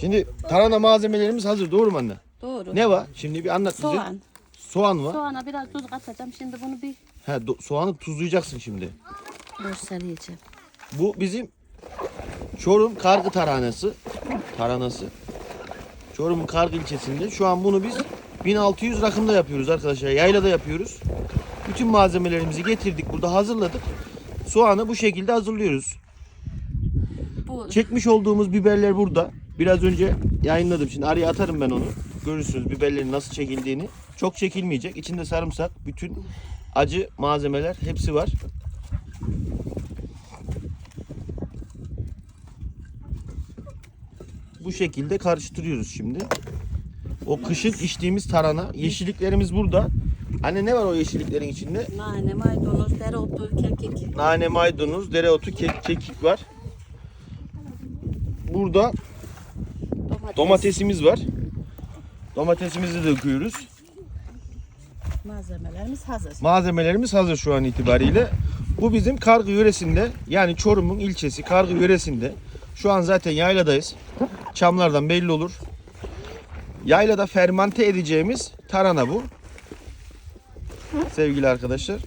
Şimdi tarhana malzemelerimiz hazır doğru mu anne? Doğru. Ne var? Şimdi bir anlat bize. Soğan. Soğan var. Soğana biraz tuz katacağım. Şimdi bunu bir He, do- soğanı tuzlayacaksın şimdi. görseleyeceğim. Bu bizim Çorum Kargı Tarhanası. Tarhanası. Çorum'un Kargı ilçesinde. Şu an bunu biz 1600 rakımda yapıyoruz arkadaşlar. Yaylada yapıyoruz. Bütün malzemelerimizi getirdik. Burada hazırladık. Soğanı bu şekilde hazırlıyoruz. Bu Çekmiş olduğumuz biberler burada. Biraz önce yayınladım. Şimdi araya atarım ben onu. Görürsünüz biberlerin nasıl çekildiğini. Çok çekilmeyecek. İçinde sarımsak, bütün acı malzemeler hepsi var. Bu şekilde karıştırıyoruz şimdi. O kışın içtiğimiz tarhana. Yeşilliklerimiz burada. Anne ne var o yeşilliklerin içinde? nane, maydanoz, dereotu, kekik, Nane, maydanoz, dereotu, ke- kekik var. Burada domates, Domatesimiz var. Domatesimizi de döküyoruz. malzemelerimiz hazır. Malzemelerimiz hazır şu an itibariyle. Bu bizim Kargı yöresinde yani Çorum'un ilçesi Kargı yöresinde. Şu an zaten yayladayız. Çamlardan belli olur. Yaylada fermante edeceğimiz tarhana bu. Sevgili arkadaşlar.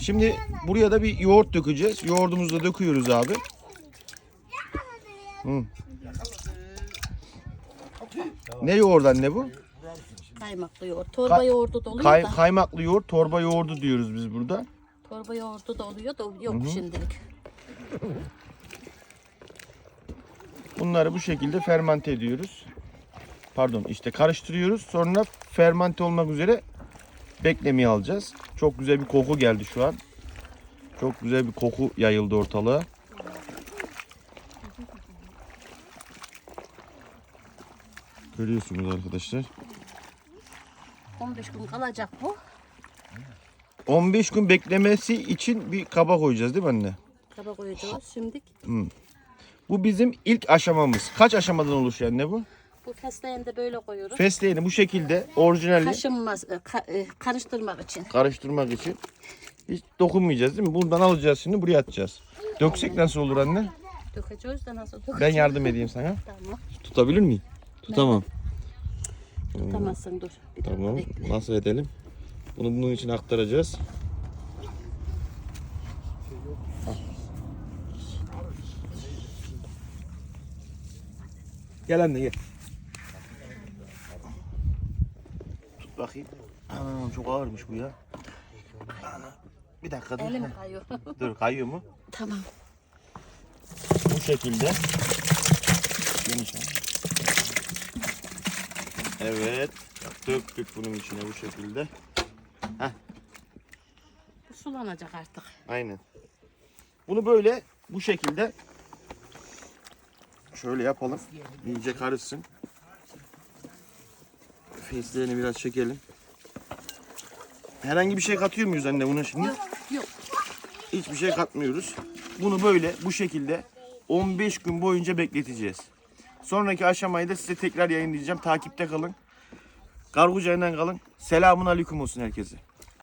Şimdi buraya da bir yoğurt dökeceğiz. Yoğurdumuzu da döküyoruz abi. Hı. Ne yoğurdu anne bu? Kaymaklı yoğurt. Torba Ka- yoğurdu da oluyor Kay- da. kaymaklı yoğurt, torba yoğurdu diyoruz biz burada. Torba yoğurdu da oluyor da yok şimdilik. Bunları bu şekilde fermente ediyoruz. Pardon işte karıştırıyoruz. Sonra fermente olmak üzere beklemeye alacağız. Çok güzel bir koku geldi şu an. Çok güzel bir koku yayıldı ortalığa. Görüyorsunuz arkadaşlar. 15 gün kalacak bu. 15 gün beklemesi için bir kaba koyacağız değil mi anne? Kaba koyacağız. Şimdi Bu bizim ilk aşamamız. Kaç aşamadan oluşuyor anne bu? bu fesleğeni de böyle koyuyoruz. Fesleğeni bu şekilde orijinali Kaşınmaz, e, ka- e, karıştırmak için. karıştırmak için hiç dokunmayacağız değil mi? Buradan alacağız şimdi buraya atacağız. Döksek nasıl olur anne? Dökeceğiz de nasıl dökeceğiz? Ben yardım edeyim sana. Tamam. Tutabilir miyim? Tutamam. Tutamazsın dur. Bir dakika Tamam. bekle. Nasıl edelim? Bunu bunun için aktaracağız. Al. Gel anne gel. Tut bakayım. Anam çok ağırmış bu ya. Bir dakika dur. Elim kayıyor. Dur kayıyor mu? tamam. Bu şekilde. Geniş al. Evet. Döktük bunun içine bu şekilde. Bu sulanacak artık. Aynen. Bunu böyle bu şekilde şöyle yapalım. İyice karışsın. Fesleğeni biraz çekelim. Herhangi bir şey katıyor muyuz anne buna şimdi? Yok. Hiçbir şey katmıyoruz. Bunu böyle bu şekilde 15 gün boyunca bekleteceğiz. Sonraki aşamayı da size tekrar yayınlayacağım. Takipte kalın. Kargucayla kalın. Selamun aleyküm olsun herkese.